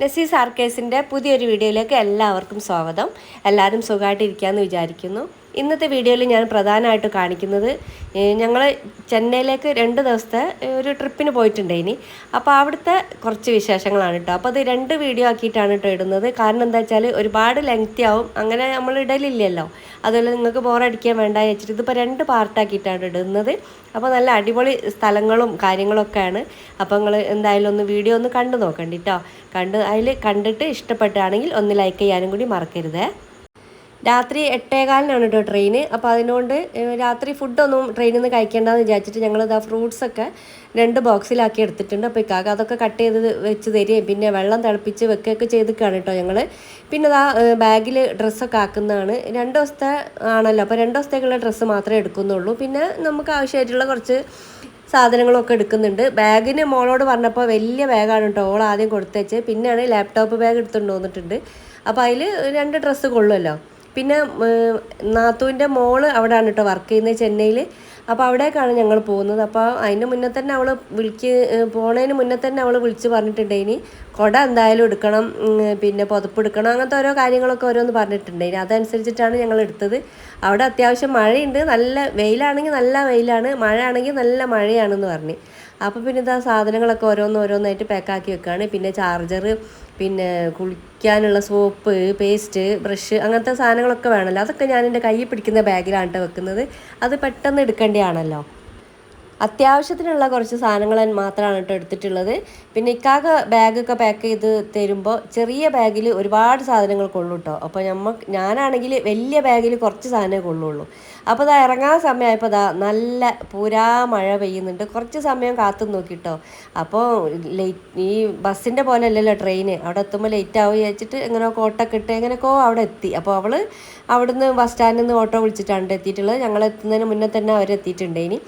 നസീസ് ആർക്കേസിന്റെ പുതിയൊരു വീഡിയോയിലേക്ക് എല്ലാവർക്കും സ്വാഗതം. എല്ലാവരും സുഖമായിട്ടിരിക്കാമെന്ന് വിചാരിക്കുന്നു. ഇന്നത്തെ വീഡിയോയിൽ ഞാൻ പ്രധാനമായിട്ട് കാണിക്കുന്നത് ഞങ്ങൾ ചെന്നൈയിലേക്ക് രണ്ട് ദിവസത്തെ ഒരു ട്രിപ്പിന് പോയിട്ടുണ്ട് ഇനി. അപ്പോൾ അവിടുത്തെ കുറച്ച് വിശേഷങ്ങളാണ് കേട്ടോ. അപ്പോൾ അത് രണ്ട് വീഡിയോ ആക്കിയിട്ടാണ് കേട്ടോ ഇടുന്നത്. കാരണം എന്താ വെച്ചാൽ ഒരുപാട് ലെങ്ത്തി ആവും. അങ്ങനെ നമ്മൾ ഇടലില്ലല്ലോ. അതുപോലെ നിങ്ങൾക്ക് ബോറടിക്കാൻ വേണ്ട വെച്ചിട്ട് ഇതിപ്പോൾ രണ്ട് പാർട്ടാക്കിയിട്ടാണ് ഇടുന്നത്. അപ്പോൾ നല്ല അടിപൊളി സ്ഥലങ്ങളും കാര്യങ്ങളൊക്കെയാണ്. അപ്പോൾ നിങ്ങൾ എന്തായാലും ഒന്ന് വീഡിയോ ഒന്ന് കണ്ടു നോക്കണ്ട കേട്ടോ. കണ്ട് അതിൽ കണ്ടിട്ട് ഇഷ്ടപ്പെട്ടാണെങ്കിൽ ഒന്ന് ലൈക്ക് ചെയ്യാനും കൂടി മറക്കരുതേ. രാത്രി എട്ടേകാലിനാണ് കേട്ടോ ട്രെയിൻ അപ്പോൾ അതിനോണ്ട് രാത്രി ഫുഡൊന്നും ട്രെയിനിൽ നിന്ന് കഴിക്കേണ്ടെന്ന് വിചാരിച്ചിട്ട് ഞങ്ങൾ ഇതാ ഫ്രൂട്ട്സൊക്കെ രണ്ട് ബോക്സിലാക്കി എടുത്തിട്ടുണ്ട്. അപ്പോൾ ഇക്കാക്ക് അതൊക്കെ കട്ട് ചെയ്ത് വെച്ച് തരികയും പിന്നെ വെള്ളം തിളപ്പിച്ച് വെക്കുകയൊക്കെ ചെയ്തിക്കാണ് കേട്ടോ ഞങ്ങൾ പിന്നെ ഇതാ ബാഗിൽ ഡ്രസ്സൊക്കെ ആക്കുന്നതാണ്. രണ്ട് ദിവസത്തെ ആണല്ലോ അപ്പോൾ രണ്ട് ദിവസത്തേക്കുള്ള ഡ്രസ്സ് മാത്രമേ എടുക്കുന്നുള്ളൂ. പിന്നെ നമുക്ക് ആവശ്യമായിട്ടുള്ള കുറച്ച് സാധനങ്ങളൊക്കെ എടുക്കുന്നുണ്ട്. ബാഗിന് മോളോട് പറഞ്ഞപ്പോൾ വലിയ ബാഗാണ് കേട്ടോ ഓൾ ആദ്യം കൊടുത്തേച്ച് പിന്നെയാണ് ലാപ്ടോപ്പ് ബാഗ് എടുത്തുകൊണ്ട് വന്നിട്ടുണ്ട്. അപ്പോൾ അതിൽ രണ്ട് ഡ്രസ്സ് കൊള്ളുമല്ലോ പിന്നെ നാത്തുവിന്റെ മോൾ അവിടെയാണ് കേട്ടോ വർക്ക് ചെയ്യുന്നത് ചെന്നൈയിൽ അപ്പോൾ അവിടേക്കാണ് ഞങ്ങൾ പോകുന്നത്. അപ്പോൾ അതിന് മുന്നേ തന്നെ അവൾ വിളിക്ക് പോണതിന് മുന്നേ തന്നെ അവൾ വിളിച്ച് പറഞ്ഞിട്ടുണ്ട്. ഇനി കുട എന്തായാലും എടുക്കണം പിന്നെ പുതപ്പ് എടുക്കണം അങ്ങനത്തെ ഓരോ കാര്യങ്ങളൊക്കെ ഓരോന്ന് പറഞ്ഞിട്ടുണ്ട്. ഇനി അതനുസരിച്ചിട്ടാണ് ഞങ്ങൾ എടുത്തത്. അവിടെ അത്യാവശ്യം മഴയുണ്ട്. നല്ല വെയിലാണെങ്കിൽ നല്ല വെയിലാണ്. മഴ ആണെങ്കിൽ നല്ല മഴയാണെന്ന് പറഞ്ഞ്. അപ്പോൾ പിന്നെ ഇതാ സാധനങ്ങളൊക്കെ ഓരോന്ന് ഓരോന്നായിട്ട് പാക്കാക്കി വെക്കുകയാണ് പിന്നെ ചാർജർ പിന്നെ കുളിക്കാനുള്ള സോപ്പ് പേസ്റ്റ് ബ്രഷ് അങ്ങനത്തെ സാധനങ്ങളൊക്കെ വേണമല്ലോ അതൊക്കെ ഞാൻ എന്റെ കയ്യിൽ പിടിക്കുന്ന ബാഗിലാണ് വെക്കുന്നത്. അത് പെട്ടെന്ന് എടുക്കേണ്ടതാണല്ലോ. അത്യാവശ്യത്തിനുള്ള കുറച്ച് സാധനങ്ങൾ മാത്രമാണ് കേട്ടോ എടുത്തിട്ടുള്ളത്. പിന്നെ ഇക്കാക ബാഗൊക്കെ പാക്ക് ചെയ്ത് തരുമ്പോൾ ചെറിയ ബാഗിൽ ഒരുപാട് സാധനങ്ങൾ കൊള്ളൂ കേട്ടോ അപ്പോൾ നമ്മൾ ഞാനാണെങ്കിൽ വലിയ ബാഗിൽ കുറച്ച് സാധനമേ കൊള്ളുള്ളൂ. അപ്പോൾ ഇതാ ഇറങ്ങാൻ സമയമായപ്പോൾ ഇതാ നല്ല പൂരാ മഴ പെയ്യുന്നുണ്ട്. കുറച്ച് സമയം കാത്തു നോക്കിട്ടോ. അപ്പോൾ ലേറ്റ് ഈ ബസ്സിന്റെ പോലെ അല്ലല്ലോ ട്രെയിന്. അവിടെ എത്തുമ്പോൾ ലേറ്റ് ആവും വിചാരിച്ചിട്ട് എങ്ങനെ കോട്ടൊക്കെ ഇട്ട് എങ്ങനെയൊക്കെയോ അവിടെ എത്തി. അപ്പോൾ അവൾ അവിടുന്ന് ബസ് സ്റ്റാൻഡിൽ നിന്ന് ഓട്ടോ വിളിച്ചിട്ടാണ് എത്തിയിട്ടുള്ളത്. ഞങ്ങൾ എത്തുന്നതിന് മുന്നേ തന്നെ അവർ എത്തിയിട്ടുണ്ട് ഇനി.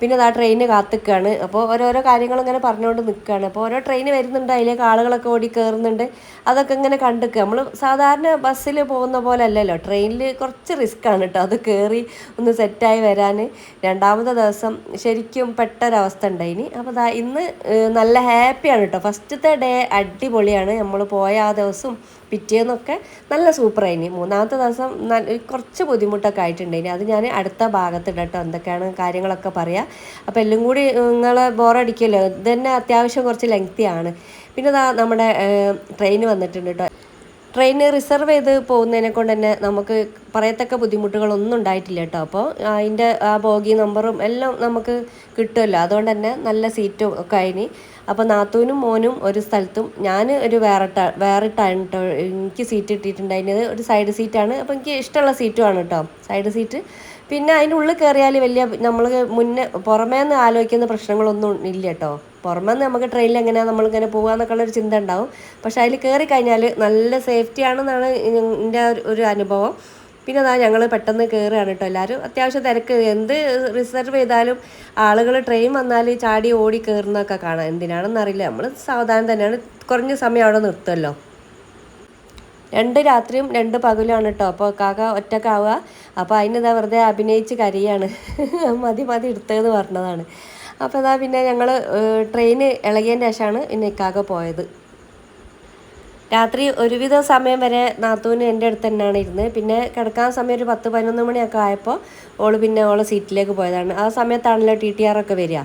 പിന്നെ ആ ട്രെയിന് കാത്തുക്കാണ്. അപ്പോൾ ഓരോരോ കാര്യങ്ങൾ ഇങ്ങനെ പറഞ്ഞുകൊണ്ട് നിൽക്കുകയാണ് അപ്പോൾ ഓരോ ട്രെയിൻ വരുന്നുണ്ട് അതിലേക്ക് ആളുകളൊക്കെ ഓടി കയറുന്നുണ്ട് അതൊക്കെ ഇങ്ങനെ കണ്ടിക്കുക നമ്മൾ സാധാരണ ബസ്സിൽ പോകുന്ന പോലെ അല്ലല്ലോ. ട്രെയിനിൽ കുറച്ച് റിസ്ക് ആണ് കേട്ടോ അത് കയറി ഒന്ന് സെറ്റായി വരാൻ രണ്ടാമത്തെ ദിവസം ശരിക്കും പെട്ടൊരവസ്ഥ ഉണ്ടായിനി അപ്പോൾ ഇന്ന് നല്ല ഹാപ്പിയാണ് കേട്ടോ ഫസ്റ്റത്തെ ഡേ അടിപൊളിയാണ്. നമ്മൾ പോയ ആ ദിവസം പിറ്റേന്നൊക്കെ നല്ല സൂപ്പറായിന്. മൂന്നാമത്തെ ദിവസം നല്ല കുറച്ച് ബുദ്ധിമുട്ടൊക്കെ ആയിട്ടുണ്ടായിന്. അത് ഞാൻ അടുത്ത ഭാഗത്ത് ഇടട്ടോ എന്തൊക്കെയാണ് കാര്യങ്ങളൊക്കെ പറയാം. അപ്പോൾ എല്ലാം കൂടി നിങ്ങളെ ബോറടിക്കുമല്ലോ ഇത് തന്നെ അത്യാവശ്യം കുറച്ച് ലെങ്തി ആണ്. പിന്നെ നമ്മുടെ ട്രെയിൻ വന്നിട്ടുണ്ട് കേട്ടോ ട്രെയിൻ റിസർവ് ചെയ്ത് പോകുന്നതിനെ കൊണ്ട് തന്നെ നമുക്ക് പറയത്തക്ക ബുദ്ധിമുട്ടുകളൊന്നും ഉണ്ടായിട്ടില്ല കേട്ടോ അപ്പോൾ അതിന്റെ ആ ബോഗി നമ്പറും എല്ലാം നമുക്ക് കിട്ടുമല്ലോ അതുകൊണ്ട് തന്നെ നല്ല സീറ്റും ഒക്കെ അതിന് അപ്പോൾ നാത്തൂനും മോനും ഒരു സ്ഥലത്തും ഞാൻ ഒരു വേറിട്ട വേറിട്ടാണ് കേട്ടോ എനിക്ക് സീറ്റ് കിട്ടിയിട്ടുണ്ടായിരുന്നത് ഒരു സൈഡ് സീറ്റാണ് അപ്പോൾ എനിക്ക് ഇഷ്ടമുള്ള സീറ്റുമാണ് കേട്ടോ സൈഡ് സീറ്റ് പിന്നെ അതിന്റെ ഉള്ളിൽ കയറിയാൽ വലിയ നമ്മൾ മുന്നേ പുറമേ നിന്ന് ആലോചിക്കുന്ന പ്രശ്നങ്ങളൊന്നും ഇല്ല കേട്ടോ പുറമേ നിന്ന് നമുക്ക് ട്രെയിനിൽ എങ്ങനെയാണ് നമ്മളിങ്ങനെ ഒരു ചിന്ത ഉണ്ടാവും. പക്ഷേ അതിൽ കയറി കഴിഞ്ഞാൽ നല്ല സേഫ്റ്റി ആണെന്നാണ് എന്റെ ഒരു അനുഭവം. പിന്നെ അതാ ഞങ്ങൾ പെട്ടെന്ന് കയറുകയാണ് കേട്ടോ എല്ലാവരും. അത്യാവശ്യം തിരക്ക്. എന്ത് റിസർവ് ചെയ്താലും ആളുകൾ ട്രെയിൻ വന്നാൽ ചാടി ഓടി കയറുന്നതൊക്കെ കാണാം. എന്തിനാണെന്ന് അറിയില്ല. നമ്മൾ സാവധാനം തന്നെയാണ്. കുറഞ്ഞ സമയം അവിടെ നിർത്തുമല്ലോ രണ്ട് രാത്രിയും രണ്ട് പകലുമാണ് കേട്ടോ. അപ്പോൾ കാക്ക ഒറ്റക്കാവുക അപ്പോൾ അതിനെന്താ വെറുതെ അഭിനയിച്ച് കരയാണ്. മതി മതി എടുത്തതെന്ന് പറഞ്ഞതാണ്. അപ്പോൾ അതാ പിന്നെ ഞങ്ങൾ ട്രെയിൻ ഇളകിയതിന്റെ ശേഷമാണ് പിന്നെ ഇക്കാക്ക പോയത്. രാത്രി ഒരുവിധ സമയം വരെ നാത്തൂന് എന്റെ അടുത്ത് തന്നെയാണ് ഇരുന്നത്. പിന്നെ കിടക്കാൻ സമയം ഒരു പത്ത് പതിനൊന്ന് മണിയൊക്കെ ആയപ്പോൾ ഓൾ പിന്നെ ഓളെ സീറ്റിലേക്ക് പോയതാണ്. ആ സമയത്താണല്ലോ ടി ടി ആറൊക്കെ വരിക.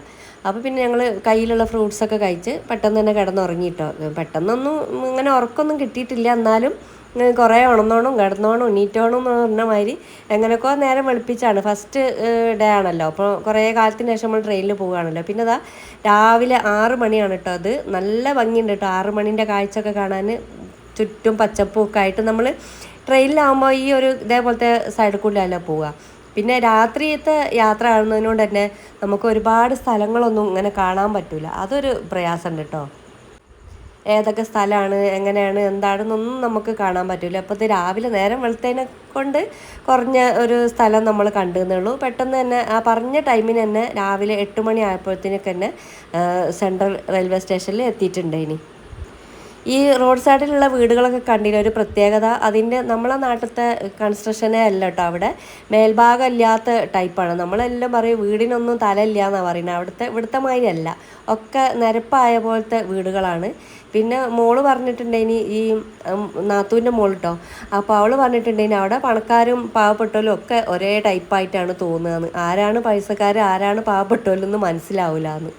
അപ്പോൾ പിന്നെ ഞങ്ങൾ കയ്യിലുള്ള ഫ്രൂട്ട്സൊക്കെ കഴിച്ച് പെട്ടെന്ന് തന്നെ കിടന്നുറങ്ങിയിട്ടോ പെട്ടെന്നൊന്നും ഇങ്ങനെ ഉറക്കമൊന്നും കിട്ടിയിട്ടില്ല. എന്നാലും കുറേ ഉണന്നോണം കിടന്നോണം നീറ്റോണം എന്ന് പറഞ്ഞ മാതിരി എങ്ങനെയൊക്കെ നേരം വെളുപ്പിച്ചാണ്. ഫസ്റ്റ് ഡേ ആണല്ലോ. അപ്പോൾ കുറേ കാലത്തിന് ശേഷം നമ്മൾ ട്രെയിനിൽ പോവുകയാണല്ലോ. പിന്നെ അതാ രാവിലെ ആറ് മണിയാണ് കേട്ടോ അത്. നല്ല ഭംഗിയുണ്ട് കേട്ടോ ആറ് മണീന്റെ കാഴ്ചയൊക്കെ കാണാൻ. ചുറ്റും പച്ചപ്പും ഒക്കെ ആയിട്ട് നമ്മൾ ട്രെയിനിലാകുമ്പോൾ ഈ ഒരു ഇതേപോലത്തെ സൈഡിൽ കൂടിയല്ല പോവുക. പിന്നെ രാത്രിയത്തെ യാത്ര ആകുന്നതിനോട് തന്നെ നമുക്ക് ഒരുപാട് സ്ഥലങ്ങളൊന്നും ഇങ്ങനെ കാണാൻ പറ്റില്ല അതൊരു പ്രയാസമുണ്ട് കേട്ടോ ഏതൊക്കെ സ്ഥലമാണ് എങ്ങനെയാണ് എന്താണെന്നൊന്നും നമുക്ക് കാണാൻ പറ്റില്ല അപ്പോൾ രാവിലെ നേരം വെളുത്തതിനെ കൊണ്ട് കുറഞ്ഞ ഒരു സ്ഥലം നമ്മൾ കണ്ടുവെന്നുള്ളൂ പെട്ടെന്ന് തന്നെ ആ പറഞ്ഞ ടൈമിന് തന്നെ രാവിലെ എട്ട് മണി ആയപ്പോഴത്തേനൊക്കെ തന്നെ സെൻട്രൽ റെയിൽവേ സ്റ്റേഷനിൽ എത്തിയിട്ടുണ്ട് ഇനി. ഈ റോഡ് സൈഡിലുള്ള വീടുകളൊക്കെ കണ്ടില്ല ഒരു പ്രത്യേകത. അതിന്റെ നമ്മളെ നാട്ടിലത്തെ കൺസ്ട്രക്ഷനേ അല്ല കേട്ടോ അവിടെ. മേൽഭാഗം ഇല്ലാത്ത ടൈപ്പാണ്. നമ്മളെല്ലാം പറയും വീടിനൊന്നും തലയില്ല എന്നാണ് പറയുന്നത്. അവിടുത്തെ ഇവിടുത്തെ മാതിരി അല്ല. ഒക്കെ നിരപ്പായ പോലത്തെ വീടുകളാണ്. പിന്നെ മോൾ പറഞ്ഞിട്ടുണ്ടേനി ഈ നാത്തൂന്റെ മോൾ കേട്ടോ അപ്പോൾ അവൾ പറഞ്ഞിട്ടുണ്ടേനി അവിടെ പണക്കാരും പാവപ്പെട്ടവരും ഒക്കെ ഒരേ ടൈപ്പായിട്ടാണ് തോന്നുകയെന്ന് ആരാണ് പൈസക്കാർ ആരാണ് പാവപ്പെട്ടവരെന്ന് മനസ്സിലാവില്ല എന്ന്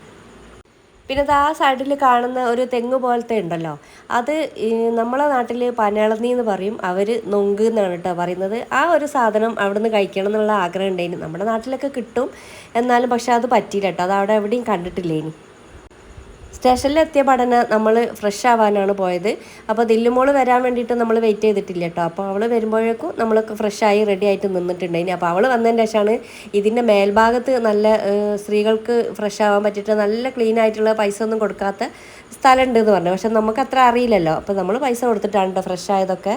പിന്നെ ആ സൈഡിൽ കാണുന്ന ഒരു തെങ്ങ് പോലത്തെ ഉണ്ടല്ലോ. അത് നമ്മളെ നാട്ടിൽ പനളന്നി എന്ന് പറയും. അവർ നൊങ്ക് എന്നാണ് കേട്ടോ പറയുന്നത്. ആ ഒരു സാധനം അവിടെ നിന്ന് കഴിക്കണം എന്നുള്ള ആഗ്രഹം ഉണ്ടായിരുന്നു നമ്മുടെ നാട്ടിലൊക്കെ കിട്ടും. എന്നാലും പക്ഷെ അത് പറ്റിയില്ല കേട്ടോ. അത് അവിടെ എവിടെയും കണ്ടിട്ടില്ലേനി സ്റ്റേഷനിലെത്തിയ പഠന നമ്മൾ ഫ്രഷ് ആവാനാണ് പോയത്. അപ്പോൾ ദില്ലുമോൾ വരാൻ വേണ്ടിയിട്ട് നമ്മൾ വെയിറ്റ് ചെയ്തിട്ടില്ല കേട്ടോ. അപ്പോൾ അവൾ വരുമ്പോഴേക്കും നമ്മളൊക്കെ ഫ്രഷായി റെഡി ആയിട്ട് നിന്നിട്ടുണ്ടായിന് അപ്പോൾ അവൾ വന്നതിന് ശേഷമാണ് ഇതിന്റെ മേൽഭാഗത്ത് നല്ല സ്ത്രീകൾക്ക് ഫ്രഷ് ആവാൻ പറ്റിയിട്ട് നല്ല ക്ലീൻ ആയിട്ടുള്ള പൈസ ഒന്നും കൊടുക്കാത്ത സ്ഥലമുണ്ട് എന്ന് പറഞ്ഞു. പക്ഷെ നമുക്ക് അത്ര അറിയില്ലല്ലോ. അപ്പോൾ നമ്മൾ പൈസ കൊടുത്തിട്ടാണ് കേട്ടോ ഫ്രഷ് ആയതൊക്കെ.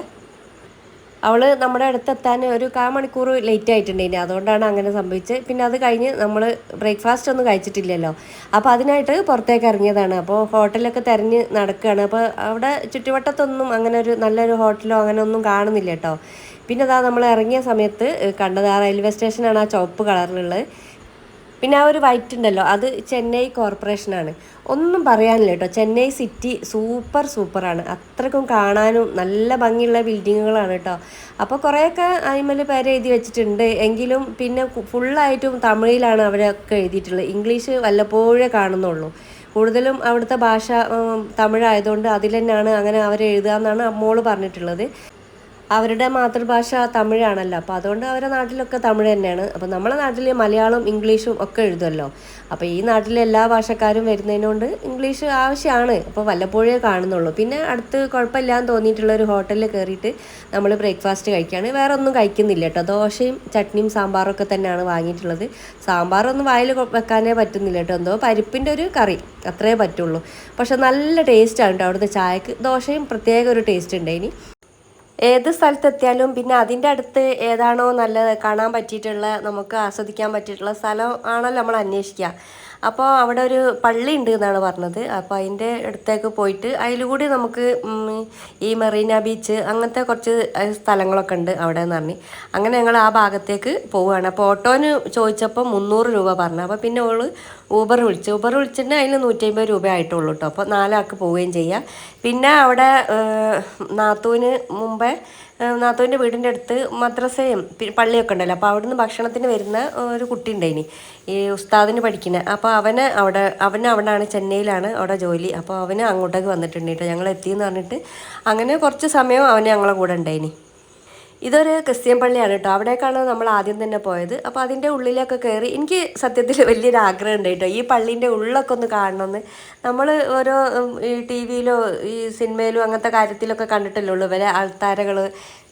അവൾ നമ്മുടെ അടുത്തെത്താൻ ഒരു കാ മണിക്കൂർ ലേറ്റ് ആയിട്ടുണ്ടായിന്. അതുകൊണ്ടാണ് അങ്ങനെ സംഭവിച്ചത്. പിന്നെ അത് കഴിഞ്ഞ് നമ്മൾ ബ്രേക്ക്ഫാസ്റ്റ് ഒന്നും കഴിച്ചിട്ടില്ലല്ലോ. അപ്പോൾ അതിനായിട്ട് പുറത്തേക്ക് ഇറങ്ങിയതാണ്. അപ്പോൾ ഹോട്ടലൊക്കെ തിരഞ്ഞ് നടക്കുകയാണ് അപ്പോൾ അവിടെ ചുറ്റുവട്ടത്തൊന്നും അങ്ങനെ ഒരു നല്ലൊരു ഹോട്ടലോ അങ്ങനെ ഒന്നും കാണുന്നില്ല കേട്ടോ. പിന്നെ അതാ നമ്മൾ ഇറങ്ങിയ സമയത്ത് കണ്ടത് ആ റെയിൽവേ സ്റ്റേഷനാണ് ആ ചുവപ്പ് കളറിലുള്ളത് പിന്നെ ആ ഒരു വൈറ്റ് ഉണ്ടല്ലോ അത് ചെന്നൈ കോർപ്പറേഷനാണ് ഒന്നും പറയാനില്ല കേട്ടോ. ചെന്നൈ സിറ്റി സൂപ്പർ സൂപ്പറാണ് അത്രക്കും കാണാനും നല്ല ഭംഗിയുള്ള ബിൽഡിങ്ങുകളാണ് കേട്ടോ. അപ്പോൾ കുറേയൊക്കെ അതിമേൽ പേര് എഴുതി വെച്ചിട്ടുണ്ട്. എങ്കിലും പിന്നെ ഫുള്ളായിട്ടും തമിഴിലാണ് അവരൊക്കെ എഴുതിയിട്ടുള്ളത്. ഇംഗ്ലീഷ് വല്ലപ്പോഴേ കാണുന്നുള്ളൂ. കൂടുതലും അവിടുത്തെ ഭാഷ തമിഴായതുകൊണ്ട് അതിൽ തന്നെയാണ് അങ്ങനെ അവരെഴുതുക എന്നാണ് അമ്മോൾ പറഞ്ഞിട്ടുള്ളത്. അവരുടെ മാതൃഭാഷ തമിഴാണല്ലോ. അപ്പോൾ അതുകൊണ്ട് അവരുടെ നാട്ടിലൊക്കെ തമിഴ് തന്നെയാണ്. അപ്പോൾ നമ്മളെ നാട്ടിൽ മലയാളം ഇംഗ്ലീഷും ഒക്കെ എഴുതുമല്ലോ അപ്പോൾ ഈ നാട്ടിലെ എല്ലാ ഭാഷക്കാരും വരുന്നതിനോണ്ട് ഇംഗ്ലീഷ് ആവശ്യമാണ് അപ്പോൾ വല്ലപ്പോഴേ കാണുന്നുള്ളൂ. പിന്നെ അടുത്ത് കുഴപ്പമില്ലാന്ന് തോന്നിയിട്ടുള്ള ഒരു ഹോട്ടലിൽ കയറിയിട്ട് നമ്മൾ ബ്രേക്ക്ഫാസ്റ്റ് കഴിക്കുകയാണ് വേറെ ഒന്നും കഴിക്കുന്നില്ല കേട്ടോ. ദോശയും ചട്നിയും സാമ്പാറും ഒക്കെ തന്നെയാണ് വാങ്ങിയിട്ടുള്ളത്. സാമ്പാറൊന്നും വായിൽ വെക്കാനേ പറ്റുന്നില്ല കേട്ടോ. എന്തോ പരിപ്പിന്റെ ഒരു കറി അത്രേ പറ്റുള്ളൂ. പക്ഷെ നല്ല ടേസ്റ്റാണ് കേട്ടോ അവിടുത്തെ ചായക്ക്. ദോശയും പ്രത്യേക ഒരു ടേസ്റ്റ് ഉണ്ട് ഇനി. ഏത് സ്ഥലത്തെത്തിയാലും പിന്നെ അതിന്റെ അടുത്ത് ഏതാണോ നല്ലത് കാണാൻ പറ്റിയിട്ടുള്ള നമുക്ക് ആസ്വദിക്കാൻ പറ്റിയിട്ടുള്ള സ്ഥലം ആണല്ലോ നമ്മൾ അന്വേഷിക്കുക. അപ്പോൾ അവിടെ ഒരു പള്ളി ഉണ്ട് എന്നാണ് പറഞ്ഞത്. അപ്പോൾ അതിന്റെ അടുത്തേക്ക് പോയിട്ട് അതിലൂടെ നമുക്ക് ഈ മെറീന ബീച്ച് അങ്ങനത്തെ കുറച്ച് സ്ഥലങ്ങളൊക്കെ ഉണ്ട് അവിടെ എന്ന് പറഞ്ഞ്. അങ്ങനെ ഞങ്ങൾ ആ ഭാഗത്തേക്ക് പോവുകയാണ്. അപ്പോൾ ഓട്ടോന് ചോദിച്ചപ്പോൾ മുന്നൂറ് രൂപ പറഞ്ഞു. അപ്പോൾ പിന്നെ ഓൾ ഊബർ വിളിച്ചു. ഊബർ വിളിച്ചിട്ട് അതിന് നൂറ്റി അമ്പത് രൂപ ആയിട്ടുള്ളൂ കേട്ടോ അപ്പോൾ നാലാൾക്ക് പോവുകയും ചെയ്യാം. പിന്നെ അവിടെ നാത്തൂന് മുമ്പേ നാത്തൂന്റെ വീടിന്റെ അടുത്ത് മദ്രസയും പള്ളിയൊക്കെ ഉണ്ടല്ലോ. അപ്പോൾ അവിടുന്ന് ഭക്ഷണത്തിന് വരുന്ന ഒരു കുട്ടി ഉണ്ടായിനി ഈ ഉസ്താദിന് പഠിക്കുന്ന അപ്പോൾ അവന് അവിടെ അവന് അവിടെയാണ് ചെന്നൈയിലാണ് അവിടെ ജോലി. അപ്പോൾ അവന് അങ്ങോട്ടേക്ക് വന്നിട്ടുണ്ട് കേട്ടോ ഞങ്ങൾ എത്തിയെന്ന് പറഞ്ഞിട്ട് അങ്ങനെ കുറച്ച് സമയം അവന് ഞങ്ങളെ കൂടെ ഉണ്ടായിനി ഇതൊരു ക്രിസ്ത്യൻ പള്ളിയാണ് കേട്ടോ. അവിടേക്കാണ് നമ്മൾ ആദ്യം തന്നെ പോയത്. അപ്പോൾ അതിന്റെ ഉള്ളിലൊക്കെ കയറി എനിക്ക് സത്യത്തിൽ വലിയൊരു ആഗ്രഹം ഉണ്ട് കേട്ടോ. ഈ പള്ളീന്റെ ഉള്ളൊക്കെ ഒന്ന് കാണണമെന്ന് നമ്മൾ ഓരോ ഈ ടി വിയിലോ ഈ സിനിമയിലോ അങ്ങനത്തെ കാര്യത്തിലൊക്കെ കണ്ടിട്ടല്ലേ ഉള്ളൂ. ഇവരെ ആൾത്താരകൾ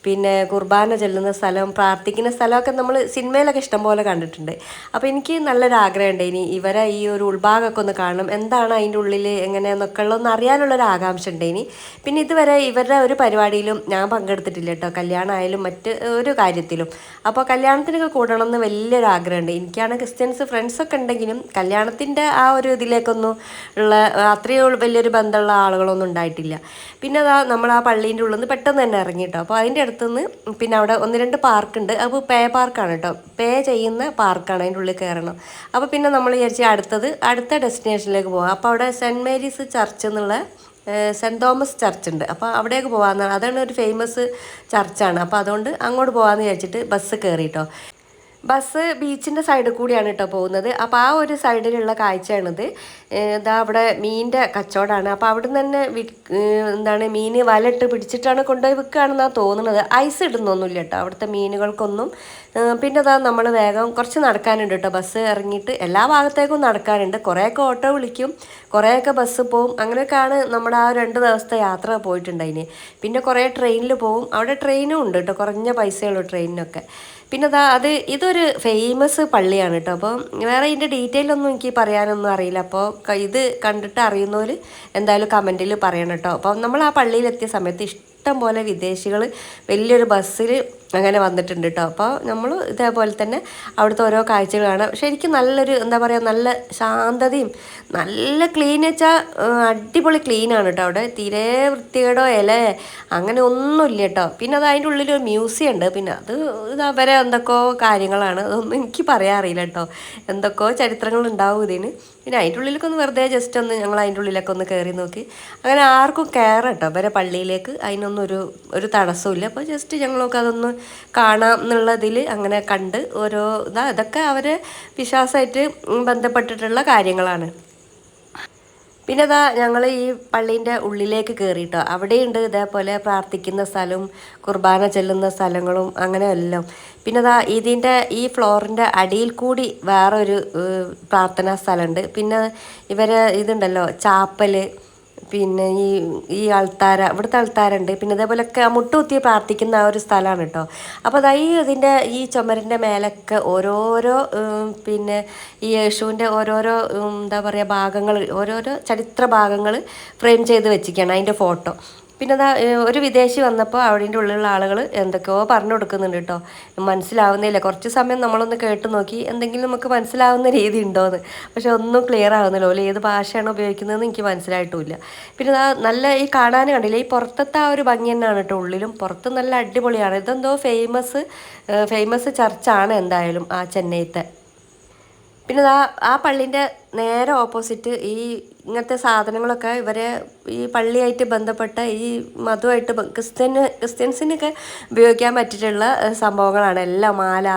പിന്നെ കുർബാന ചെല്ലുന്ന സ്ഥലം പ്രാർത്ഥിക്കുന്ന സ്ഥലമൊക്കെ നമ്മൾ സിനിമയിലൊക്കെ ഇഷ്ടംപോലെ കണ്ടിട്ടുണ്ട്. അപ്പോൾ എനിക്ക് നല്ലൊരു ആഗ്രഹമുണ്ട് ഇനി ഇവരെ ഈ ഒരു ഉൾഭാഗമൊക്കെ ഒന്ന് കാണണം. എന്താണ് അതിന്റെ ഉള്ളിൽ എങ്ങനെയെന്നൊക്കെ ഉള്ളതെന്ന് അറിയാനുള്ളൊരു ആകാംക്ഷ ഉണ്ട് ഇനി. പിന്നെ ഇതുവരെ ഇവരുടെ ഒരു പരിപാടിയിലും ഞാൻ പങ്കെടുത്തിട്ടില്ല കേട്ടോ. കല്യാണമായാലും മറ്റ് ഒരു കാര്യത്തിലും. അപ്പോൾ കല്യാണത്തിനൊക്കെ കൂടണം എന്ന് വലിയൊരു ആഗ്രഹമുണ്ട്. എനിക്കാണ് ക്രിസ്ത്യൻസ് ഫ്രണ്ട്സൊക്കെ ഉണ്ടെങ്കിലും കല്യാണത്തിന്റെ ആ ഒരു ഇതിലേക്കൊന്നും ഉള്ള അത്രയും വലിയൊരു ബന്ധമുള്ള ആളുകളൊന്നും ഉണ്ടായിട്ടില്ല. പിന്നെ അതാ നമ്മൾ ആ പള്ളീന്റെ ഉള്ളിൽ നിന്ന് പെട്ടെന്ന് തന്നെ ഇറങ്ങി കേട്ടോ. അപ്പോൾ അതിന്റെ അടുത്തുനിന്ന് പിന്നെ അവിടെ ഒന്ന് രണ്ട് പാർക്കുണ്ട്. അപ്പോൾ പേ പാർക്കാണ് കേട്ടോ. പേ ചെയ്യുന്ന പാർക്കാണ് അതിന്റെ ഉള്ളിൽ കയറണം. അപ്പോൾ പിന്നെ നമ്മൾ വിചാരിച്ച് അടുത്തത് അടുത്ത ഡെസ്റ്റിനേഷനിലേക്ക് പോകാം അപ്പോൾ അവിടെ സെന്റ് മേരീസ് ചർച്ച് എന്നുള്ള സെന്റ് തോമസ് ചർച്ച് ഉണ്ട്. അപ്പോൾ അവിടേക്ക് പോകാമെന്നാണ് അതാണ് ഒരു ഫേമസ് ചർച്ചാണ്. അപ്പോൾ അതുകൊണ്ട് അങ്ങോട്ട് പോകാമെന്ന് വിചാരിച്ചിട്ട് ബസ് കയറി കേട്ടോ. ബസ് ബീച്ചിന്റെ സൈഡിൽ കൂടിയാണ് കേട്ടോ പോകുന്നത്. അപ്പോൾ ആ ഒരു സൈഡിലുള്ള കാഴ്ചയാണിത്. ഇതാ അവിടെ മീനിന്റെ കച്ചവടമാണ്. അപ്പോൾ അവിടെ നിന്ന് തന്നെ എന്താണ് മീൻ വലട്ട് പിടിച്ചിട്ടാണ് കൊണ്ടുപോയി വിൽക്കുകയാണെന്നാണ് തോന്നുന്നത് ഐസ് ഇടുന്നൊന്നുമില്ല കേട്ടോ അവിടുത്തെ മീനുകൾക്കൊന്നും. പിന്നെ അതാ നമ്മൾ വേഗം കുറച്ച് നടക്കാനുണ്ട് കേട്ടോ ബസ് ഇറങ്ങിയിട്ട് എല്ലാ ഭാഗത്തേക്കും നടക്കാനുണ്ട്. കുറേയൊക്കെ ഓട്ടോ വിളിക്കും. കുറേയൊക്കെ ബസ് പോവും. അങ്ങനെയൊക്കെയാണ് നമ്മുടെ ആ രണ്ട് ദിവസത്തെ യാത്ര പോയിട്ടുണ്ടായിന്. പിന്നെ കുറേ ട്രെയിനിൽ പോവും. അവിടെ ട്രെയിനും ഉണ്ട് കേട്ടോ കുറഞ്ഞ പൈസയുള്ളൂ ട്രെയിനിനൊക്കെ. പിന്നെ അതാ അത് ഇതൊരു ഫേമസ് പള്ളിയാണ് കേട്ടോ അപ്പോൾ വേറെ ഇതിന്റെ ഡീറ്റെയിൽ ഒന്നും എനിക്ക് പറയാനൊന്നും അറിയില്ല. അപ്പോൾ ഇത് കണ്ടിട്ട് അറിയുന്നവർ എന്തായാലും കമന്റിൽ പറയണം കേട്ടോ അപ്പോൾ നമ്മൾ ആ പള്ളിയിലെത്തിയ സമയത്ത് ഇഷ്ടം പോലെ വിദേശികൾ വലിയൊരു ബസ്സിൽ അങ്ങനെ വന്നിട്ടുണ്ട് കേട്ടോ അപ്പോൾ നമ്മൾ ഇതേപോലെ തന്നെ അവിടുത്തെ ഓരോ കാഴ്ചകളാണ്. ശരിക്കും നല്ലൊരു എന്താ പറയുക നല്ല ശാന്തതയും നല്ല ക്ലീൻ വെച്ചാൽ അടിപൊളി ക്ലീനാണ് കേട്ടോ അവിടെ. തീരെ വൃത്തികേടോ ഇല അങ്ങനെ ഒന്നുമില്ല കേട്ടോ പിന്നെ അത് അതിന്റെ ഉള്ളിൽ ഒരു മ്യൂസിയം ഉണ്ട്. പിന്നെ അത് ഇത് അവരെ എന്തൊക്കെയോ കാര്യങ്ങളാണ്. അതൊന്നും എനിക്ക് പറയാൻ അറിയില്ല കേട്ടോ എന്തൊക്കെയോ ചരിത്രങ്ങൾ ഉണ്ടാവും ഇതിന്. പിന്നെ അതിന്റെ ഉള്ളിലൊക്കെ ഒന്ന് വെറുതെ ജസ്റ്റ് ഒന്ന് ഞങ്ങൾ അതിന്റെ ഉള്ളിലൊക്കെ ഒന്ന് കയറി നോക്കി. അങ്ങനെ ആർക്കും കയറാം കേട്ടോ അവരെ പള്ളിയിലേക്ക്. അതിനൊന്നും ഒരു ഒരു തടസ്സമില്ല അപ്പോൾ ജസ്റ്റ് ഞങ്ങളൊക്കെ അതൊന്ന് കാണാം എന്നുള്ളതിൽ അങ്ങനെ കണ്ട് ഓരോ ഇതാ ഇതൊക്കെ അവർ വിശ്വാസമായിട്ട് ബന്ധപ്പെട്ടിട്ടുള്ള കാര്യങ്ങളാണ്. പിന്നെ അതാ ഞങ്ങൾ ഈ പള്ളീന്റെ ഉള്ളിലേക്ക് കയറിയിട്ടോ അവിടെയുണ്ട് ഇതേപോലെ പ്രാർത്ഥിക്കുന്ന സ്ഥലവും കുർബാന ചെല്ലുന്ന സ്ഥലങ്ങളും അങ്ങനെ എല്ലാം പിന്നെ അതാ ഇതിന്റെ ഈ ഫ്ലോറിന്റെ അടിയിൽ കൂടി വേറൊരു പ്രാർത്ഥനാ സ്ഥലമുണ്ട്. പിന്നെ ഇവരെ ഇതുണ്ടല്ലോ ചാപ്പൽ. പിന്നെ ഈ ഈ അൾത്താര ഇവിടുത്തെ അൾത്താരുണ്ട് പിന്നെ ഇതേപോലെയൊക്കെ മുട്ടുകുത്തി പ്രാർത്ഥിക്കുന്ന ആ ഒരു സ്ഥലമാണ് കേട്ടോ അപ്പോൾ അതാ ഈ ഇതിന്റെ ഈ ചുമരിന്റെ മേലൊക്കെ ഓരോരോ പിന്നെ ഈ യേശുവിന്റെ ഓരോരോ എന്താ പറയുക ഭാഗങ്ങൾ ഓരോരോ ചരിത്ര ഭാഗങ്ങൾ ഫ്രെയിം ചെയ്ത് വെച്ചിരിക്കുകയാണ് അതിന്റെ ഫോട്ടോ. പിന്നെ അതാ ഒരു വിദേശി വന്നപ്പോൾ അവിടെ ഉള്ളിലുള്ള ആളുകൾ എന്തൊക്കെയോ പറഞ്ഞു കൊടുക്കുന്നുണ്ട് കേട്ടോ മനസ്സിലാവുന്നില്ല. കുറച്ച് സമയം നമ്മളൊന്ന് കേട്ട് നോക്കി എന്തെങ്കിലും നമുക്ക് മനസ്സിലാവുന്ന രീതി ഉണ്ടോയെന്ന് പക്ഷെ ഒന്നും ക്ലിയർ ആവുന്നില്ല. ഓൽ ഏത് ഭാഷയാണ് ഉപയോഗിക്കുന്നതെന്ന് എനിക്ക് മനസ്സിലായിട്ടുമില്ല. പിന്നെ അതാ നല്ല ഈ കാണാൻ കണ്ടില്ല ഈ പുറത്തത്തെ ആ ഒരു ഭംഗി തന്നെയാണ് കേട്ടോ ഉള്ളിലും. പുറത്ത് നല്ല അടിപൊളിയാണ്. ഇതെന്തോ ഫേമസ് ഫേമസ് ചർച്ചാണ് എന്തായാലും ആ ചെന്നൈത്തെ. പിന്നെ ആ ആ പള്ളീന്റെ നേരെ ഓപ്പോസിറ്റ് ഈ ഇങ്ങനത്തെ സാധനങ്ങളൊക്കെ ഇവരെ ഈ പള്ളിയായിട്ട് ബന്ധപ്പെട്ട ഈ മതമായിട്ട് ക്രിസ്ത്യന് ക്രിസ്ത്യൻസിനൊക്കെ ഉപയോഗിക്കാൻ പറ്റിയിട്ടുള്ള സംഭവങ്ങളാണ്. എല്ലാം മാല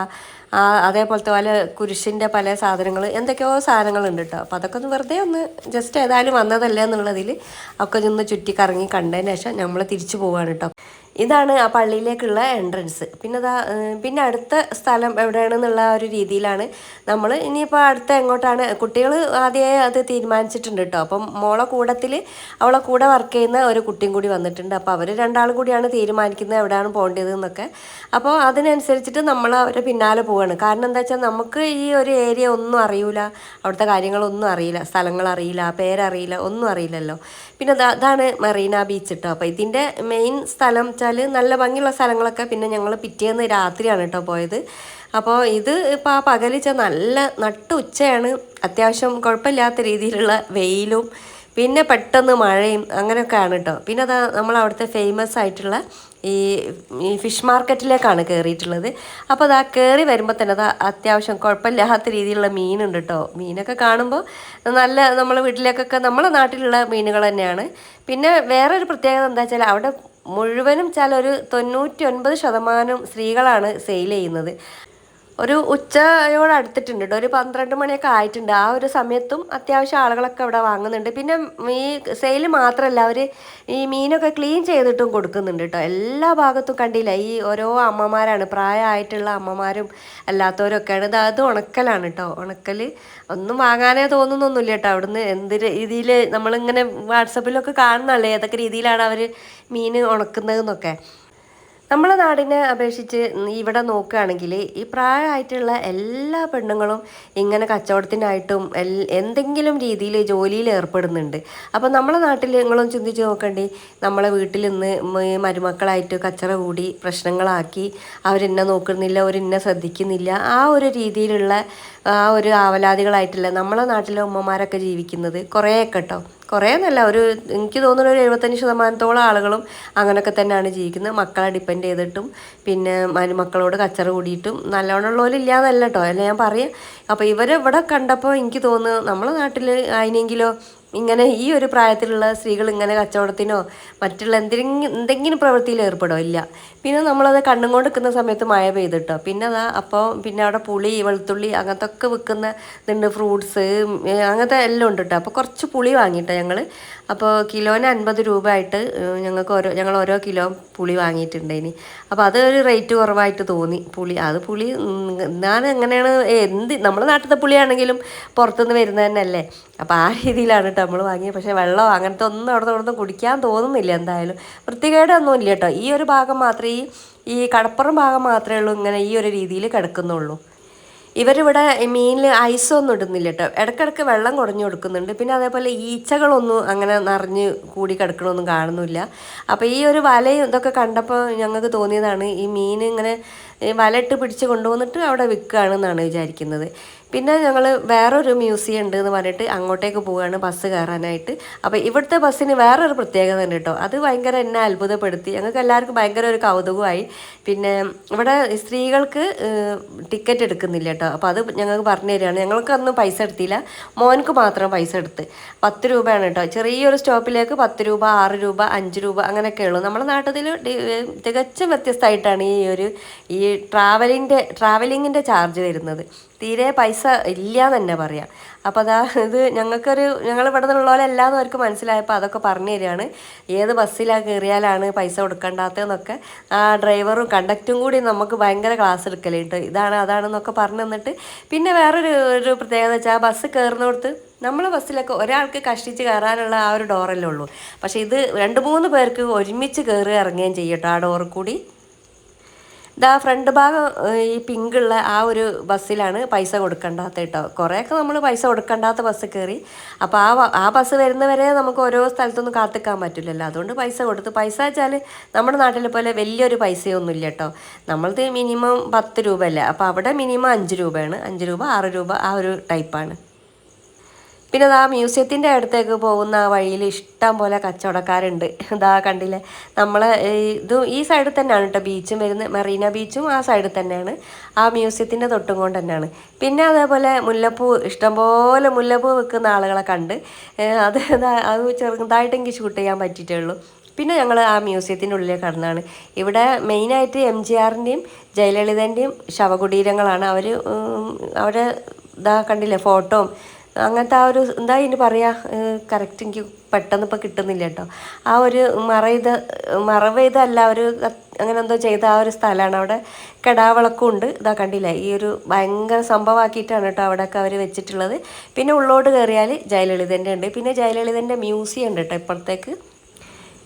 ആ അതേപോലത്തെ പല കുരിശിന്റെ പല സാധനങ്ങൾ എന്തൊക്കെയോ സാധനങ്ങളുണ്ട് കേട്ടോ അപ്പോൾ അതൊക്കെ ഒന്ന് വെറുതെ ഒന്ന് ജസ്റ്റ് ഏതായാലും വന്നതല്ലേ എന്നുള്ളതിൽ ഒക്കെ ഒന്ന് ചുറ്റി കറങ്ങി കണ്ടതിന് ശേഷം നമ്മൾ തിരിച്ചു പോവുകയാണ് കേട്ടോ ഇതാണ് ആ പള്ളിയിലേക്കുള്ള എൻട്രൻസ് പിന്നെ അതാ പിന്നെ അടുത്ത സ്ഥലം എവിടെയാണെന്നുള്ള ഒരു രീതിയിലാണ് നമ്മൾ ഇനിയിപ്പോൾ അടുത്ത എങ്ങോട്ടാണ് കുട്ടികൾ ആദ്യമേ അത് തീരുമാനിച്ചിട്ടുണ്ട് കേട്ടോ അപ്പം മോളെ കൂടത്തിൽ അവളെ കൂടെ വർക്ക് ചെയ്യുന്ന ഒരു കുട്ടിയും കൂടി വന്നിട്ടുണ്ട്. അപ്പോൾ അവർ രണ്ടാളും കൂടിയാണ് തീരുമാനിക്കുന്നത് എവിടെയാണ് പോകേണ്ടത് എന്നൊക്കെ. അപ്പോൾ അതിനനുസരിച്ചിട്ട് നമ്മൾ അവരെ പിന്നാലെ പോവുകയാണ് കാരണം എന്താ വെച്ചാൽ നമുക്ക് ഈ ഒരു ഏരിയ ഒന്നും അറിയില്ല അവിടുത്തെ കാര്യങ്ങളൊന്നും അറിയില്ല. സ്ഥലങ്ങൾ അറിയില്ല. പേരറിയില്ല. ഒന്നും അറിയില്ലല്ലോ. പിന്നെ അതാണ് മറീന ബീച്ച് കേട്ടോ അപ്പോൾ ഇതിന്റെ മെയിൻ സ്ഥലം വെച്ചാൽ നല്ല ഭംഗിയുള്ള സ്ഥലങ്ങളൊക്കെ പിന്നെ ഞങ്ങൾ പിറ്റേന്ന് രാത്രിയാണ് കേട്ടോ പോയത്. അപ്പോൾ ഇത് ഇപ്പോൾ ആ പകലിച്ച നല്ല നട്ടുച്ചയാണ് അത്യാവശ്യം കുഴപ്പമില്ലാത്ത രീതിയിലുള്ള വെയിലും പിന്നെ പെട്ടെന്ന് മഴയും അങ്ങനെയൊക്കെയാണ് കേട്ടോ പിന്നെ അതാ നമ്മൾ അവിടുത്തെ ഫേമസ് ആയിട്ടുള്ള ഈ ഈ ഫിഷ് മാർക്കറ്റിലേക്കാണ് കയറിയിട്ടുള്ളത് അപ്പോൾ അത് ആ കയറി വരുമ്പോൾ തന്നെ അത് അത്യാവശ്യം കുഴപ്പമില്ലാത്ത രീതിയിലുള്ള മീനുണ്ട് കേട്ടോ മീനൊക്കെ കാണുമ്പോൾ നല്ല നമ്മളെ വീട്ടിലേക്കൊക്കെ നമ്മളെ നാട്ടിലുള്ള മീനുകൾ തന്നെയാണ്. പിന്നെ വേറൊരു പ്രത്യേകത എന്താ വെച്ചാൽ അവിടെ മുഴുവനും ചില ഒരു തൊണ്ണൂറ്റി ഒൻപത് ശതമാനം സ്ത്രീകളാണ് സെയിൽ ചെയ്യുന്നത്. ഒരു ഉച്ചയോട് അടുത്തിട്ടുണ്ട് ഒരു പന്ത്രണ്ട് മണിയൊക്കെ ആയിട്ടുണ്ട്. ആ ഒരു സമയത്തും അത്യാവശ്യം ആളുകളൊക്കെ ഇവിടെ വാങ്ങുന്നുണ്ട്. പിന്നെ ഈ സെയിൽ മാത്രമല്ല അവർ ഈ മീനൊക്കെ ക്ലീൻ ചെയ്തിട്ടും കൊടുക്കുന്നുണ്ട് കേട്ടോ എല്ലാ ഭാഗത്തും കണ്ടില്ല ഈ ഓരോ അമ്മമാരാണ്. പ്രായമായിട്ടുള്ള അമ്മമാരും അല്ലാത്തവരൊക്കെയാണ്. ഇത് അത് ഉണക്കലാണ് കേട്ടോ ഉണക്കൽ ഒന്നും വാങ്ങാനേ തോന്നുന്നൊന്നുമില്ല കേട്ടോ അവിടുന്ന് എന്ത് രീതിയിൽ നമ്മളിങ്ങനെ വാട്സപ്പിലൊക്കെ കാണുന്നതല്ലേ? ഏതൊക്കെ രീതിയിലാണ് അവർ മീൻ ഉണക്കുന്നതെന്നൊക്കെ. നമ്മളെ നാടിനെ അപേക്ഷിച്ച് ഇവിടെ നോക്കുകയാണെങ്കിൽ ഈ പ്രായമായിട്ടുള്ള എല്ലാ പെണ്ണുങ്ങളും ഇങ്ങനെ കച്ചവടത്തിനായിട്ടും എന്തെങ്കിലും രീതിയിൽ ജോലിയിൽ ഏർപ്പെടുന്നുണ്ട്. അപ്പോൾ നമ്മളെ നാട്ടിൽ നിങ്ങളും ചിന്തിച്ച് നോക്കണ്ടേ? നമ്മളെ വീട്ടിൽ നിന്ന് മരുമക്കളായിട്ട് കച്ചറ കൂടി പ്രശ്നങ്ങളാക്കി അവരെന്നെ നോക്കുന്നില്ല അവരെന്നെ ശ്രദ്ധിക്കുന്നില്ല. ആ ഒരു രീതിയിലുള്ള ആ ഒരു ആവലാതികളായിട്ടുള്ള നമ്മളെ നാട്ടിലെ ഉമ്മമാരൊക്കെ ജീവിക്കുന്നത് കുറേയൊക്കെ കേട്ടോ കുറേ നല്ല ഒരു എനിക്ക് തോന്നുന്ന ഒരു എഴുപത്തഞ്ച് ശതമാനത്തോളം ആളുകളും അങ്ങനെയൊക്കെ തന്നെയാണ് ജീവിക്കുന്നത്. മക്കളെ ഡിപ്പെൻഡ് ചെയ്തിട്ടും പിന്നെ മരുമക്കളോട് കച്ചറ കൂടിയിട്ടും നല്ലോണം ഉള്ളവരില്ല എന്നല്ല കേട്ടോ അല്ല ഞാൻ പറയാം അപ്പോൾ ഇവരെ ഇവിടെ കണ്ടപ്പോൾ എനിക്ക് തോന്നുന്നു നമ്മളെ നാട്ടിൽ അതിനെങ്കിലോ ഇങ്ങനെ ഈ ഒരു പ്രായത്തിലുള്ള സ്ത്രീകൾ ഇങ്ങനെ കച്ചവടത്തിനോ മറ്റുള്ള എന്തെങ്കിലും എന്തെങ്കിലും പ്രവൃത്തിയിൽ ഏർപ്പെടോ ഇല്ല. പിന്നെ നമ്മളത് കണ്ണും കൊണ്ട് നിൽക്കുന്ന സമയത്ത് മഴ പെയ്തിട്ടോ? പിന്നെ അതാ അപ്പോൾ പിന്നെ അവിടെ പുളി വെളുത്തുള്ളി അങ്ങനത്തെ ഒക്കെ വിൽക്കുന്ന ഫ്രൂട്ട്സ് അങ്ങനത്തെ എല്ലാം ഉണ്ട് കേട്ടോ അപ്പോൾ കുറച്ച് പുളി വാങ്ങിയിട്ടോ ഞങ്ങൾ അപ്പോൾ കിലോന് അൻപത് രൂപ ആയിട്ട് ഞങ്ങൾക്ക് ഓരോ ഞങ്ങൾ ഓരോ കിലോ പുളി വാങ്ങിയിട്ടുണ്ട് ഇനി അപ്പോൾ അതൊരു റേറ്റ് കുറവായിട്ട് തോന്നി. പുളി അത് പുളി ഞാൻ എങ്ങനെയാണ് എന്ത് നമ്മുടെ നാട്ടിലത്തെ പുളിയാണെങ്കിലും പുറത്തുനിന്ന് വരുന്നത് തന്നെയല്ലേ? അപ്പോൾ ആ രീതിയിലാണ് കേട്ടോ നമ്മൾ വാങ്ങിയത്. പക്ഷേ വെള്ളം അങ്ങനത്തെ ഒന്നും അവിടെ നിന്ന് കുടിക്കാൻ തോന്നുന്നില്ല എന്തായാലും. വൃത്തികേടൊന്നും ഇല്ല കേട്ടോ ഈ ഒരു ഭാഗം മാത്രമേ ഈ ഈ കടപ്പുറം ഭാഗം മാത്രമേ ഉള്ളൂ ഇങ്ങനെ ഈ ഒരു രീതിയിൽ കിടക്കുന്നുള്ളൂ. ഇവരിവിടെ മീനിൽ ഐസൊന്നും ഇടുന്നില്ല കേട്ടോ. ഇടയ്ക്കിടയ്ക്ക് വെള്ളം കുറഞ്ഞു കൊടുക്കുന്നുണ്ട്. പിന്നെ അതേപോലെ ഈച്ചകളൊന്നും അങ്ങനെ നിറഞ്ഞ് കൂടി കിടക്കണമൊന്നും കാണുന്നില്ല. അപ്പോൾ ഈ ഒരു വലയും ഇതൊക്കെ കണ്ടപ്പോൾ ഞങ്ങൾക്ക് തോന്നിയതാണ് ഈ മീൻ ഇങ്ങനെ വലയിട്ട് പിടിച്ച് കൊണ്ടുവന്നിട്ട് അവിടെ വിൽക്കുകയാണെന്നാണ് വിചാരിക്കുന്നത്. പിന്നെ ഞങ്ങൾ വേറൊരു മ്യൂസിയം ഉണ്ട് എന്ന് പറഞ്ഞിട്ട് അങ്ങോട്ടേക്ക് പോവുകയാണ് ബസ് കയറാനായിട്ട്. അപ്പോൾ ഇവിടുത്തെ ബസ്സിന് വേറൊരു പ്രത്യേകത ഉണ്ട് കേട്ടോ. അത് ഭയങ്കര എന്നെ അത്ഭുതപ്പെടുത്തി. ഞങ്ങൾക്ക് എല്ലാവർക്കും ഭയങ്കര ഒരു കൗതുകമായി. പിന്നെ ഇവിടെ സ്ത്രീകൾക്ക് ടിക്കറ്റ് എടുക്കുന്നില്ല കേട്ടോ. അപ്പോൾ അത് ഞങ്ങൾക്ക് പറഞ്ഞു തരികയാണ്. ഞങ്ങൾക്ക് അന്ന് പൈസ എടുത്തില്ല. മോനക്ക് മാത്രം പൈസ എടുത്ത്. പത്ത് രൂപയാണ് കേട്ടോ. ചെറിയൊരു സ്റ്റോപ്പിലേക്ക് പത്ത് രൂപ ആറ് രൂപ അഞ്ച് രൂപ അങ്ങനെയൊക്കെ ഉള്ളൂ. നമ്മുടെ നാട്ടിൽ തികച്ചും വ്യത്യസ്തമായിട്ടാണ് ഈ ഒരു ഈ ട്രാവലിന്റെ ട്രാവലിങ്ങിന്റെ ചാർജ് വരുന്നത്. തീരെ പൈസ ഇല്ല എന്ന് തന്നെ പറയാം. അപ്പോൾ അതാ ഇത് ഞങ്ങൾക്കൊരു ഞങ്ങൾ ഇവിടെ നിന്നുള്ള പോലെ എല്ലാതും അവർക്ക് മനസ്സിലായപ്പോൾ അതൊക്കെ പറഞ്ഞു തരികയാണ്. ഏത് ബസ്സിലാണ് കയറിയാലാണ് പൈസ കൊടുക്കേണ്ടാത്തതെന്നൊക്കെ ആ ഡ്രൈവറും കണ്ടക്റ്റും കൂടി നമുക്ക് ഭയങ്കര ക്ലാസ് എടുക്കലുണ്ട് ഇതാണ് അതാണെന്നൊക്കെ പറഞ്ഞു തന്നിട്ട്. പിന്നെ വേറൊരു ഒരു പ്രത്യേകത വെച്ചാൽ ആ ബസ് കയറുന്നിടത്ത് നമ്മൾ ബസ്സിലൊക്കെ ഒരാൾക്ക് കഷ്ടിച്ച് കയറാനുള്ള ആ ഒരു ഡോറല്ലേ ഉള്ളൂ. പക്ഷേ ഇത് രണ്ട് മൂന്ന് പേർക്ക് ഒരുമിച്ച് കയറി ഇറങ്ങുകയും ചെയ്യട്ടോ ആ ഡോറിൽ കൂടി. ഇതാ ഫ്രണ്ട് ഭാഗം ഈ പിങ്ക് ഉള്ള ആ ഒരു ബസ്സിലാണ് പൈസ കൊടുക്കേണ്ടാത്ത കേട്ടോ. കുറേയൊക്കെ നമ്മൾ പൈസ കൊടുക്കേണ്ടാത്ത ബസ് കയറി അപ്പോൾ ആ ആ ബസ് വരുന്നവരെ നമുക്ക് ഓരോ സ്ഥലത്തൊന്നും കാത്തിക്കാൻ പറ്റില്ലല്ലോ. അതുകൊണ്ട് പൈസ കൊടുത്ത്. പൈസ വെച്ചാൽ നമ്മുടെ നാട്ടിലെ പോലെ വലിയൊരു പൈസയൊന്നും ഇല്ല കേട്ടോ. നമ്മളത് മിനിമം പത്ത് രൂപ അല്ലേ അപ്പോൾ അവിടെ മിനിമം അഞ്ച് രൂപയാണ്. അഞ്ച് രൂപ ആറ് രൂപ ആ ഒരു ടൈപ്പാണ് പിന്നെ ആ മ്യൂസിയത്തിന്റെ അടുത്തേക്ക് പോകുന്ന ആ വഴിയിൽ ഇഷ്ടം പോലെ കച്ചവടക്കാരുണ്ട്. ഇതാ കണ്ടില്ലേ? നമ്മൾ ഇത് ഈ സൈഡിൽ തന്നെയാണ് കേട്ടോ ബീച്ചും വരുന്നത്. മെറീന ബീച്ചും ആ സൈഡിൽ തന്നെയാണ്. ആ മ്യൂസിയത്തിന്റെ തൊട്ടും കൊണ്ട് തന്നെയാണ്. പിന്നെ അതേപോലെ മുല്ലപ്പൂ ഇഷ്ടംപോലെ മുല്ലപ്പൂ വെക്കുന്ന ആളുകളെ കണ്ട്. അത് അത് ചെറുതായിട്ടെങ്കിൽ ഷൂട്ട് ചെയ്യാൻ പറ്റിയിട്ടുള്ളൂ പിന്നെ ഞങ്ങൾ ആ മ്യൂസിയത്തിന്റെ ഉള്ളിലേക്ക് കടന്നാണ്. ഇവിടെ മെയിനായിട്ട് എം ജി ആറിന്റെയും ജയലളിതന്റെയും ശവകുടീരങ്ങളാണ്. അവർ അവരെ ഇതാ കണ്ടില്ലേ? ഫോട്ടോ അങ്ങനത്തെ ആ ഒരു എന്താ ഇനി പറയുക കറക്റ്റ് എനിക്ക് പെട്ടെന്ന് ഇപ്പോൾ കിട്ടുന്നില്ല കേട്ടോ. ആ ഒരു മറയിത മറവ് ചെയ്തല്ല ഒരു അങ്ങനെ എന്തോ ചെയ്ത ആ ഒരു സ്ഥലമാണ് അവിടെ കെടാവിളക്കും ഉണ്ട്. ഇതാ കണ്ടില്ലേ? ഈ ഒരു ഭയങ്കര സംഭവമാക്കിയിട്ടാണ് കേട്ടോ അവിടെയൊക്കെ അവർ വെച്ചിട്ടുള്ളത്. പിന്നെ ഉള്ളോട്ട് കയറിയാൽ ജയലളിതന്റെ ഉണ്ട്. പിന്നെ ജയലളിതന്റെ മ്യൂസിയം ഉണ്ട് കേട്ടോ ഇപ്പുറത്തേക്ക്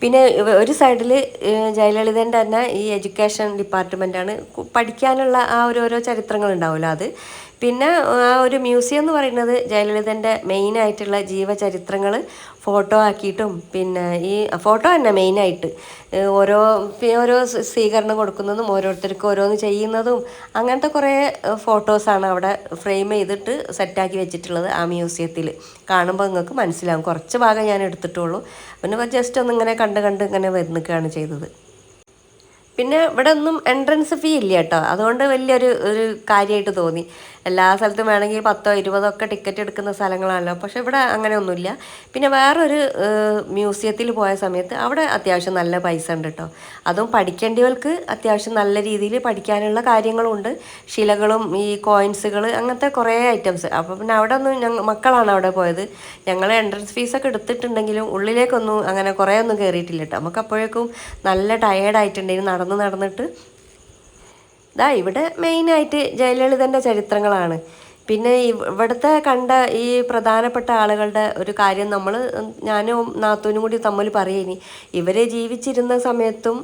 പിന്നെ ഒരു സൈഡിൽ ജയലളിതന്റെ തന്നെ ഈ എഡ്യൂക്കേഷൻ ഡിപ്പാർട്ട്മെന്റാണ് പഠിക്കാനുള്ള ആ ഒരു ഓരോ ചരിത്രങ്ങൾ ഉണ്ടാവുമല്ലോ അത്? പിന്നെ ആ ഒരു മ്യൂസിയം എന്ന് പറയുന്നത് ജയലളിതന്റെ മെയിനായിട്ടുള്ള ജീവചരിത്രങ്ങൾ ഫോട്ടോ ആക്കിയിട്ടും പിന്നെ ഈ ഫോട്ടോ തന്നെ മെയിനായിട്ട് ഓരോ ഓരോ സ്വീകരണം കൊടുക്കുന്നതും ഓരോരുത്തർക്കും ഓരോന്ന് ചെയ്യുന്നതും അങ്ങനത്തെ കുറേ ഫോട്ടോസാണ് അവിടെ ഫ്രെയിം ചെയ്തിട്ട് സെറ്റാക്കി വെച്ചിട്ടുള്ളത് ആ മ്യൂസിയത്തിൽ കാണുമ്പോൾ നിങ്ങൾക്ക് മനസ്സിലാവും. കുറച്ച് ഭാഗം ഞാൻ എടുത്തിട്ടുള്ളൂ. പിന്നെ ജസ്റ്റ് ഒന്ന് ഇങ്ങനെ കണ്ട് കണ്ട് ഇങ്ങനെ വരുന്നൊക്കെയാണ് ചെയ്തത്. പിന്നെ ഇവിടെ ഒന്നും എൻട്രൻസ് ഫീ ഇല്ല കേട്ടോ. അതുകൊണ്ട് വലിയൊരു ഒരു കാര്യമായിട്ട് തോന്നി. എല്ലാ സ്ഥലത്തും വേണമെങ്കിൽ പത്തോ ഇരുപതോ ഒക്കെ ടിക്കറ്റ് എടുക്കുന്ന സ്ഥലങ്ങളാണല്ലോ. പക്ഷെ ഇവിടെ അങ്ങനെ ഒന്നുമില്ല. പിന്നെ വേറൊരു മ്യൂസിയത്തിൽ പോയ സമയത്ത് അവിടെ അത്യാവശ്യം നല്ല പൈസ ഉണ്ട് കേട്ടോ അതും പഠിക്കേണ്ടവർക്ക് അത്യാവശ്യം നല്ല രീതിയിൽ പഠിക്കാനുള്ള കാര്യങ്ങളുണ്ട്. ശിലകളും ഈ കോയിൻസുകൾ അങ്ങനത്തെ കുറേ ഐറ്റംസ് അപ്പോൾ പിന്നെ അവിടെ ഒന്നും ഞങ്ങൾ മക്കളാണ് അവിടെ പോയത്. ഞങ്ങൾ എൻട്രൻസ് ഫീസൊക്കെ എടുത്തിട്ടുണ്ടെങ്കിലും ഉള്ളിലേക്കൊന്നും അങ്ങനെ കുറേ ഒന്നും കയറിയിട്ടില്ല കേട്ടോ നമുക്ക് അപ്പോഴേക്കും നല്ല ടയേർഡായിട്ടുണ്ടെങ്കിൽ നടന്ന് നടന്നിട്ട് ഇതാ ഇവിടെ മെയിനായിട്ട് ജയലളിതന്റെ ചരിത്രങ്ങളാണ്. പിന്നെ ഇവിടുത്തെ കണ്ട ഈ പ്രധാനപ്പെട്ട ആളുകളുടെ ഒരു കാര്യം നമ്മൾ ഞാനും നാത്തൂനും കൂടി തമ്മിൽ പറയുനി. ഇവർ ജീവിച്ചിരുന്ന സമയത്തും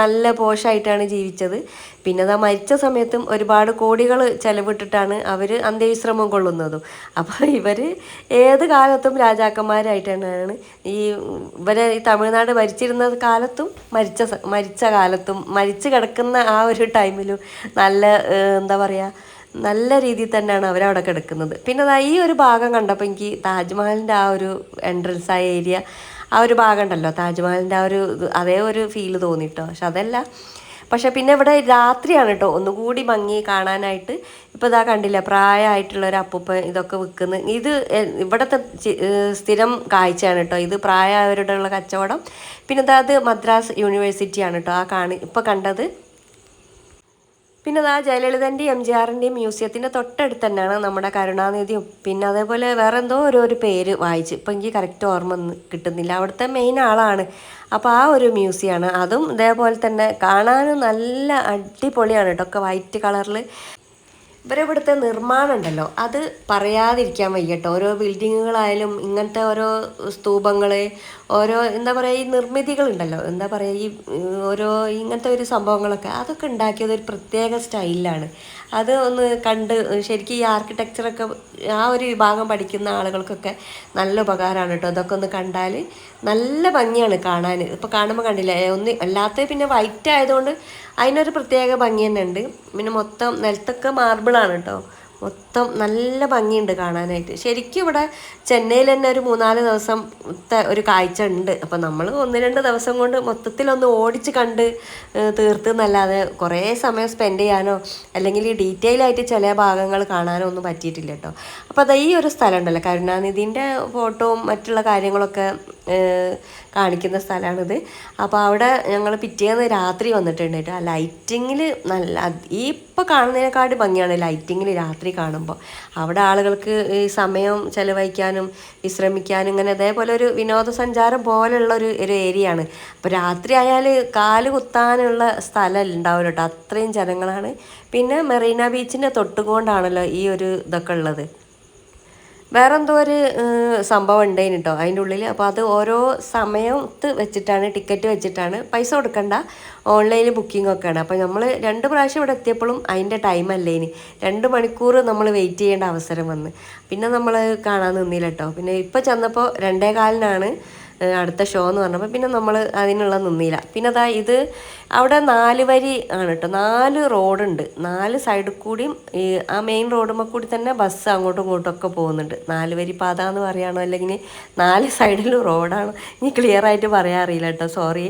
നല്ല പോഷായിട്ടാണ് ജീവിച്ചത്. പിന്നെ അതാ മരിച്ച സമയത്തും ഒരുപാട് കോടികൾ ചെലവിട്ടിട്ടാണ് അവർ അന്ത്യവിശ്രമം കൊള്ളുന്നതും. അപ്പോൾ ഇവർ ഏത് കാലത്തും രാജാക്കന്മാരായിട്ടാണ് ഈ ഇവരെ ഈ തമിഴ്നാട് ഭരിച്ചിരുന്ന കാലത്തും മരിച്ച മരിച്ച കാലത്തും മരിച്ചു കിടക്കുന്ന ആ ഒരു ടൈമിലും നല്ല എന്താ പറയുക നല്ല രീതിയിൽ തന്നെയാണ് അവരവിടെ കിടക്കുന്നത്. പിന്നെ അതാ ഈ ഒരു ഭാഗം കണ്ടപ്പോൾ എനിക്ക് താജ്മഹലിന്റെ ആ ഒരു എൻട്രൻസ് ആ ഏരിയ ആ ഒരു ഭാഗം ഉണ്ടല്ലോ. താജ്മഹലിന്റെ ആ ഒരു അതേ ഒരു ഫീൽ തോന്നിട്ടോ. പക്ഷെ അതല്ല. പക്ഷെ പിന്നെ ഇവിടെ രാത്രിയാണ് കേട്ടോ. ഒന്നുകൂടി ഭംഗി കാണാനായിട്ട് ഇപ്പോൾ ഇതാ കണ്ടില്ല പ്രായമായിട്ടുള്ള ഒരു ഇതൊക്കെ വിൽക്കുന്നത് ഇത് ഇവിടുത്തെ സ്ഥിരം കാഴ്ചയാണ് കേട്ടോ. ഇത് പ്രായമായവരുടെ ഉള്ള കച്ചവടം. പിന്നെ അതായത് മദ്രാസ് യൂണിവേഴ്സിറ്റിയാണ് കേട്ടോ. ആ കാണി ഇപ്പോൾ കണ്ടത്. പിന്നെ അതാ ജയലളിതന്റെ എം ജി ആറിന്റെയും മ്യൂസിയത്തിന്റെ തൊട്ടടുത്ത് തന്നെയാണ് നമ്മുടെ കരുണാനിധിയും. പിന്നെ അതേപോലെ വേറെ എന്തോ ഒരു ഒരു പേര് വായിച്ച് ഇപ്പം എനിക്ക് കറക്റ്റ് ഓർമ്മ കിട്ടുന്നില്ല. അവിടുത്തെ മെയിൻ ആളാണ്. അപ്പോൾ ആ ഒരു മ്യൂസിയമാണ് അതും ഇതേപോലെ തന്നെ കാണാനും നല്ല അടിപൊളിയാണ് കേട്ടോ. ഒക്കെ വൈറ്റ് കളറിൽ ഇവരിവിടുത്തെ നിർമ്മാണം ഉണ്ടല്ലോ. അത് പറയാതിരിക്കാൻ വയ്യട്ടോ ഓരോ ബിൽഡിങ്ങുകളായാലും ഇങ്ങനത്തെ ഓരോ സ്തൂപങ്ങൾ ഓരോ എന്താ പറയുക ഈ നിർമ്മിതികളുണ്ടല്ലോ എന്താ പറയുക ഈ ഓരോ ഇങ്ങനത്തെ ഒരു സംഭവങ്ങളൊക്കെ അതൊക്കെ ഉണ്ടാക്കിയത് ഒരു പ്രത്യേക സ്റ്റൈലിലാണ്. അത് ഒന്ന് കണ്ട് ശരിക്കും ഈ ആർക്കിടെക്ചറൊക്കെ ആ ഒരു വിഭാഗം പഠിക്കുന്ന ആളുകൾക്കൊക്കെ നല്ല ഉപകാരമാണ് കേട്ടോ അതൊക്കെ ഒന്ന് കണ്ടാൽ നല്ല ഭംഗിയാണ് കാണാൻ ഇപ്പോൾ കാണുമ്പോൾ കണ്ടില്ല ഒന്ന് അല്ലാത്ത പിന്നെ വൈറ്റ് ആയതുകൊണ്ട് അതിനൊരു പ്രത്യേക ഭംഗി തന്നെ ഉണ്ട് പിന്നെ മൊത്തം നിലത്തൊക്കെ മാർബിളാണ് കേട്ടോ മൊത്തം നല്ല ഭംഗിയുണ്ട് കാണാനായിട്ട്. ശരിക്കും ഇവിടെ ചെന്നൈയിൽ തന്നെ ഒരു മൂന്നാൽ ദിവസത്തെ ഒരു കാഴ്ച ഉണ്ട്. അപ്പം നമ്മൾ ഒന്ന് രണ്ട് ദിവസം കൊണ്ട് മൊത്തത്തിലൊന്ന് ഓടിച്ച് കണ്ട് തീർത്ത് എന്നല്ലാതെ കുറേ സമയം സ്പെൻഡ് ചെയ്യാനോ അല്ലെങ്കിൽ ഈ ഡീറ്റെയിൽ ആയിട്ട് ചില ഭാഗങ്ങൾ കാണാനോ ഒന്നും പറ്റിയിട്ടില്ല കേട്ടോ. അപ്പോൾ അത് ഈ ഒരു സ്ഥലം ഉണ്ടല്ലോ. കരുണാനിധിന്റെ ഫോട്ടോവും മറ്റുള്ള കാര്യങ്ങളൊക്കെ കാണിക്കുന്ന സ്ഥലമാണിത്. അപ്പോൾ അവിടെ ഞങ്ങൾ പിറ്റേന്ന് രാത്രി വന്നിട്ടുണ്ട് കേട്ടോ. ആ ലൈറ്റിങ്ങിൽ നല്ല ഈ ഇപ്പോൾ കാണുന്നതിനെക്കാട്ടി ഭംഗിയാണ് ലൈറ്റിങ്ങിൽ രാത്രി കാണുമ്പോൾ അവിടെ ആളുകൾക്ക് ഈ സമയം ചിലവഴിക്കാനും വിശ്രമിക്കാനും ഇങ്ങനെ അതേപോലെ ഒരു വിനോദസഞ്ചാരം പോലെയുള്ള ഒരു ഒരു ഏരിയ ആണ്. അപ്പോൾ രാത്രി ആയാൽ കാൽ കുത്താനുള്ള സ്ഥലം ഉണ്ടാവില്ല കേട്ടോ. അത്രയും ജനങ്ങളാണ്. പിന്നെ മെറീന ബീച്ചിന്റെ തൊട്ടുകൊണ്ടാണല്ലോ ഈ ഒരു ഇതൊക്കെ ഉള്ളത്. വേറെ എന്തോ ഒരു സംഭവം ഉണ്ടായിന് കേട്ടോ അതിന്റെ ഉള്ളിൽ അപ്പോൾ അത് ഓരോ സമയത്ത് വെച്ചിട്ടാണ് ടിക്കറ്റ് വെച്ചിട്ടാണ് പൈസ കൊടുക്കണ്ട. ഓൺലൈനിൽ ബുക്കിംഗ് ഒക്കെയാണ്. അപ്പോൾ നമ്മൾ രണ്ട് പ്രാവശ്യം ഇവിടെ എത്തിയപ്പോഴും അതിന്റെ ടൈം അല്ലേ ഇനി രണ്ട് മണിക്കൂർ നമ്മൾ വെയിറ്റ് ചെയ്യേണ്ട അവസരം വന്ന്. പിന്നെ നമ്മൾ കാണാൻ നിന്നില്ല കേട്ടോ പിന്നെ ഇപ്പോൾ ചെന്നപ്പോൾ രണ്ടേ കാലിനാണ് അടുത്ത ഷോ എന്ന് പറഞ്ഞപ്പോൾ പിന്നെ നമ്മൾ അതിനുള്ള നിന്നില്ല. പിന്നെ അതാ ഇത് അവിടെ നാല് വരി ആണ് കേട്ടോ നാല് റോഡുണ്ട് നാല് സൈഡിൽ കൂടിയും ഈ ആ മെയിൻ റോഡുമ്മ കൂടി തന്നെ ബസ് അങ്ങോട്ടും ഇങ്ങോട്ടും ഒക്കെ പോകുന്നുണ്ട്. നാല് വരി പാത എന്ന് പറയുകയാണോ അല്ലെങ്കിൽ നാല് സൈഡിലും റോഡാണ് ഇനി ക്ലിയർ ആയിട്ട് പറയാൻ അറിയില്ല കേട്ടോ സോറി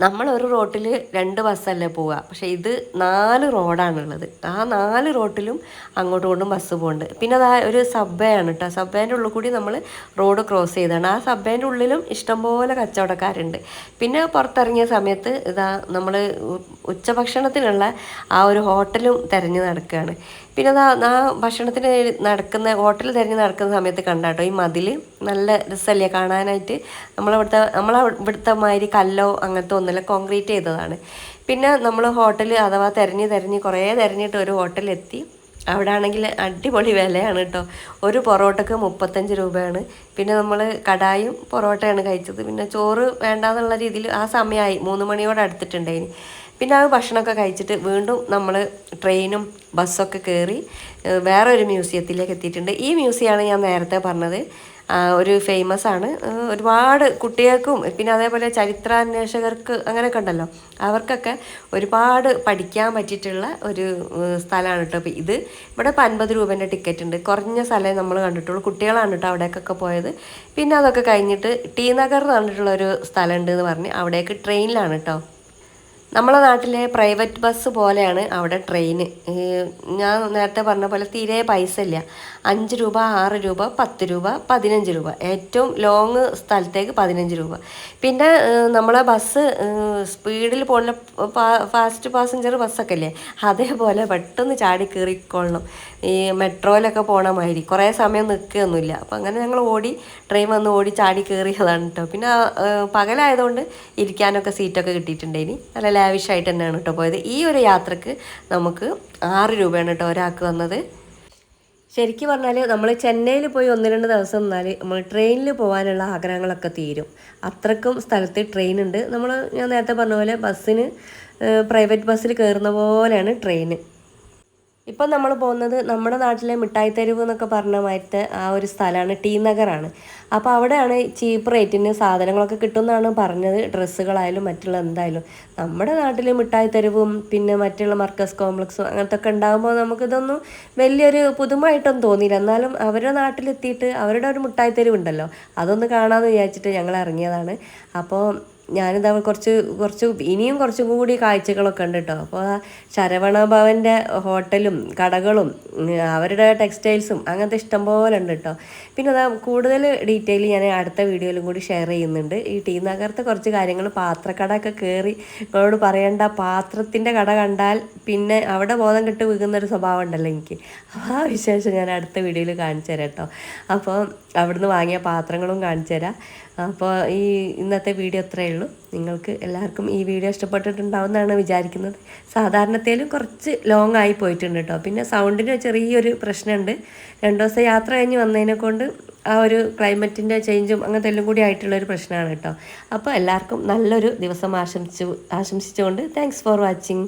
നമ്മൾ ഒരു റോട്ടിൽ രണ്ട് ബസ്സല്ലേ പോവുക. പക്ഷേ ഇത് നാല് റോഡാണുള്ളത്. ആ നാല് റോട്ടിലും അങ്ങോട്ടും ഇങ്ങോട്ടും ബസ് പോകുന്നുണ്ട് പിന്നെ അതാ ഒരു സബ്വേ ആണ് കേട്ടോ സബ്വേന്റെ ഉള്ളിൽ കൂടി നമ്മൾ റോഡ് ക്രോസ് ചെയ്താണ്. ആ സബ്വേന്റെ ഉള്ളിലും ഇഷ്ടംപോലെ കച്ചവടക്കാരുണ്ട്. പിന്നെ പുറത്തിറങ്ങിയ സമയത്ത് ഇതാ നമ്മൾ ഉച്ചഭക്ഷണത്തിനുള്ള ആ ഒരു ഹോട്ടലും തിരഞ്ഞു നടക്കുകയാണ്. പിന്നെ ആ ഭക്ഷണത്തിന് നടക്കുന്ന ഹോട്ടൽ തിരഞ്ഞു നടക്കുന്ന സമയത്ത് കണ്ടാട്ടോ ഈ മതിൽ നല്ല രസമല്ലേ കാണാനായിട്ട്? നമ്മളവിടുത്തെ നമ്മളെ ഇവിടുത്തെ മാതിരി കല്ലോ അങ്ങനത്തെ ഒന്നുമില്ല കോൺക്രീറ്റ് ചെയ്തതാണ്. പിന്നെ നമ്മൾ ഹോട്ടൽ അഥവാ തിരഞ്ഞ് തിരഞ്ഞ് കുറേ തിരഞ്ഞിട്ട് ഒരു ഹോട്ടലെത്തി. അവിടെ ആണെങ്കിൽ അടിപൊളി വിലയാണ് കേട്ടോ. ഒരു പൊറോട്ടക്ക് മുപ്പത്തഞ്ച് രൂപയാണ്. പിന്നെ നമ്മൾ കടായും പൊറോട്ടയാണ് കഴിച്ചത്. പിന്നെ ചോറ് വേണ്ടാന്നുള്ള രീതിയിൽ ആ സമയമായി മൂന്ന് മണിയോടെ അടുത്തിട്ടുണ്ടായിന്. പിന്നെ ആ ഭക്ഷണമൊക്കെ കഴിച്ചിട്ട് വീണ്ടും നമ്മൾ ട്രെയിനും ബസ്സൊക്കെ കയറി വേറെ ഒരു മ്യൂസിയത്തിലേക്ക് എത്തിയിട്ടുണ്ട്. ഈ മ്യൂസിയമാണ് ഞാൻ നേരത്തെ പറഞ്ഞത്. ഒരു ഫേമസ് ആണ്. ഒരുപാട് കുട്ടികൾക്കും പിന്നെ അതേപോലെ ചരിത്രാന്വേഷകർക്ക് അങ്ങനെയൊക്കെ ഉണ്ടല്ലോ. അവർക്കൊക്കെ ഒരുപാട് പഠിക്കാൻ പറ്റിയിട്ടുള്ള ഒരു സ്ഥലമാണ് കേട്ടോ ഇത്. ഇവിടെ ഇപ്പം അൻപത് രൂപേന്റെ ടിക്കറ്റ് ഉണ്ട്. കുറഞ്ഞ സ്ഥലമേ നമ്മൾ കണ്ടിട്ടുള്ളൂ. കുട്ടികളാണ് കേട്ടോ അവിടേക്കൊക്കെ പോയത്. പിന്നെ അതൊക്കെ കഴിഞ്ഞിട്ട് ടി നഗർ എന്ന് പറഞ്ഞിട്ടുള്ള ഒരു സ്ഥലമുണ്ട് എന്ന് പറഞ്ഞ് അവിടേക്ക് ട്രെയിനിലാണ് കേട്ടോ. നമ്മളെ നാട്ടിലെ പ്രൈവറ്റ് ബസ് പോലെയാണ് അവിടെ ട്രെയിൻ ഞാൻ നേരത്തെ പറഞ്ഞ പോലെ തീരെ പൈസ ഇല്ല. അഞ്ച് രൂപ ആറ് രൂപ പത്ത് രൂപ പതിനഞ്ച് രൂപ. ഏറ്റവും ലോങ് സ്ഥലത്തേക്ക് പതിനഞ്ച് രൂപ. പിന്നെ നമ്മളെ ബസ് സ്പീഡിൽ പോകുന്ന ഫാസ്റ്റ് പാസഞ്ചർ ബസ്സൊക്കെ ഇല്ലേ? അതേപോലെ പെട്ടെന്ന് ചാടി കയറിക്കൊള്ളണം ഈ മെട്രോയിലൊക്കെ പോണ മാതിരി കുറേ സമയം നിൽക്കുകയൊന്നുമില്ല അപ്പം അങ്ങനെ ഞങ്ങൾ ഓടി ട്രെയിൻ വന്ന് ഓടി ചാടി കയറിയതാണ് കേട്ടോ പിന്നെ പകലായതുകൊണ്ട് ഇരിക്കാനൊക്കെ സീറ്റൊക്കെ കിട്ടിയിട്ടുണ്ടായിനി നല്ല ലാവിഷായിട്ട് തന്നെയാണ് കേട്ടോ പോയത്. ഈ ഒരു യാത്രയ്ക്ക് നമുക്ക് ആറ് രൂപയാണ് കേട്ടോ ഒരാൾക്ക് വന്നത് ശരിക്കും പറഞ്ഞാൽ നമ്മൾ ചെന്നൈയിൽ പോയി ഒന്ന് രണ്ട് ദിവസം നിന്നാൽ നമ്മൾ ട്രെയിനിൽ പോകാനുള്ള ആഗ്രഹങ്ങളൊക്കെ തീരും. അത്രക്കും സ്ഥലത്ത് ട്രെയിൻ ഉണ്ട്. നമ്മൾ ഞാൻ നേരത്തെ പറഞ്ഞ പോലെ ബസ്സിന് പ്രൈവറ്റ് ബസ്സിൽ കയറുന്ന പോലെയാണ് ട്രെയിൻ ഇപ്പം നമ്മൾ പോകുന്നത് നമ്മുടെ നാട്ടിലെ മിഠായി തെരുവ് എന്നൊക്കെ പറഞ്ഞ മാറ്റത്തെ ആ ഒരു സ്ഥലമാണ് ടി നഗറാണ്. അപ്പോൾ അവിടെയാണ് ചീപ്പ് റേറ്റിന് സാധനങ്ങളൊക്കെ കിട്ടുമെന്നാണ് പറഞ്ഞത്. ഡ്രസ്സുകളായാലും മറ്റുള്ള എന്തായാലും. നമ്മുടെ നാട്ടിൽ മിഠായി തെരുവും പിന്നെ മറ്റുള്ള മർക്കസ് കോംപ്ലക്സും അങ്ങനത്തെ ഒക്കെ ഉണ്ടാകുമ്പോൾ നമുക്കിതൊന്നും വലിയൊരു പുതുമായിട്ടൊന്നും തോന്നിയില്ല. എന്നാലും അവരുടെ നാട്ടിലെത്തിയിട്ട് അവരുടെ ഒരു മിഠായി തെരുവ് ഉണ്ടല്ലോ അതൊന്ന് കാണാമെന്ന് വിചാരിച്ചിട്ട് ഞങ്ങൾ ഇറങ്ങിയതാണ്. അപ്പോൾ ഞാനിതാ കുറച്ച് കുറച്ച് ഇനിയും കുറച്ചും കൂടി കാഴ്ചകളൊക്കെ ഉണ്ട് കേട്ടോ അപ്പോൾ ശരവണ ഭവന്റെ ഹോട്ടലും കടകളും അവരുടെ ടെക്സ്റ്റൈൽസും അങ്ങനത്തെ ഇഷ്ടംപോലെ ഉണ്ട് കേട്ടോ പിന്നെ അതാ കൂടുതൽ ഡീറ്റെയിൽ ഞാൻ അടുത്ത വീഡിയോയിലും കൂടി ഷെയർ ചെയ്യുന്നുണ്ട്. ഈ ടീ നഗരത്തെ കുറച്ച് കാര്യങ്ങൾ പാത്രക്കട ഒക്കെ കയറി നിങ്ങളോട് പറയേണ്ട പാത്രത്തിന്റെ കട കണ്ടാൽ പിന്നെ അവിടെ ബോധം കെട്ട് വീകുന്നൊരു സ്വഭാവം ഉണ്ടല്ലോ എനിക്ക്. ആ വിശേഷം ഞാൻ അടുത്ത വീഡിയോയിൽ കാണിച്ചു തരാം കേട്ടോ അപ്പോൾ അവിടുന്ന് വാങ്ങിയ പാത്രങ്ങളും കാണിച്ചു തരാം. അപ്പോൾ ഈ ഇന്നത്തെ വീഡിയോ അത്രയേ ഉള്ളൂ. നിങ്ങൾക്ക് എല്ലാവർക്കും ഈ വീഡിയോ ഇഷ്ടപ്പെട്ടിട്ടുണ്ടാവുമെന്നാണ് വിചാരിക്കുന്നത്. സാധാരണത്തേലും കുറച്ച് ലോങ് ആയി പോയിട്ടുണ്ട് കേട്ടോ പിന്നെ സൗണ്ടിന് ചെറിയൊരു പ്രശ്നമുണ്ട്. രണ്ട് ദിവസം യാത്ര കഴിഞ്ഞ് വന്നതിനെ കൊണ്ട് ആ ഒരു ക്ലൈമറ്റിന്റെ ചേഞ്ചും അങ്ങനത്തെ എല്ലാം കൂടി ആയിട്ടുള്ള ഒരു പ്രശ്നമാണ് കേട്ടോ അപ്പോൾ എല്ലാവർക്കും നല്ലൊരു ദിവസം ആശംസിച്ചു ആശംസിച്ചുകൊണ്ട് താങ്ക്സ് ഫോർ വാച്ചിങ്